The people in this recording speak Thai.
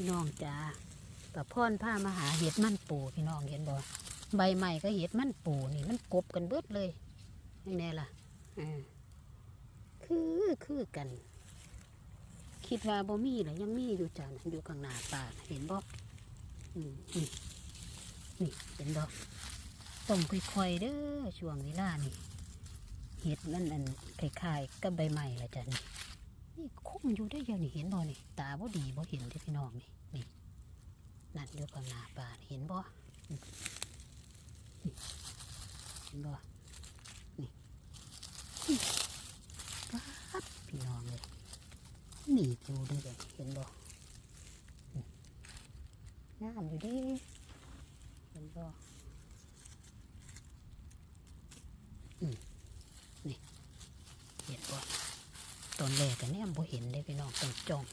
พี่น้องจ้าปะพ่อนผ้ามาหาเห็ดมันปูพี่น้องเห็นบ่ใบใหม่ก็เห็ดมันปูนี่มันกบกันเบิดเลยยังไงล่ะอ่าคือคือกัน คิดว่าบ่มีหรอยังมีอยู่จ้าน่ะอยู่ข้างหน้าป่าเห็นบ่นี่นี่เห็นบ่ต้องค่อยๆเด้อช่วงเวลานี่เห็ดมันอันคล้ายๆกับใบใหม่ละจ้ะนี่ อยู่ได้เดียวนี่เห็นบ่นี่ตาบ่ดีบ่เห็นเด้พี่น้องนี่นี่นั่นอยู่ข้างหน้าป่าเห็นบ่บ่นี่เห็นบ่นี่ปั๊บพี่น้องเลยนี่อยู่เด้วยเลยเห็นบ่งามอยู่ดิเห็นบ่อืมนี่ ตอนแรกกันเนี่ยบ่เห็นเลยพี่น้องต้องจ้อง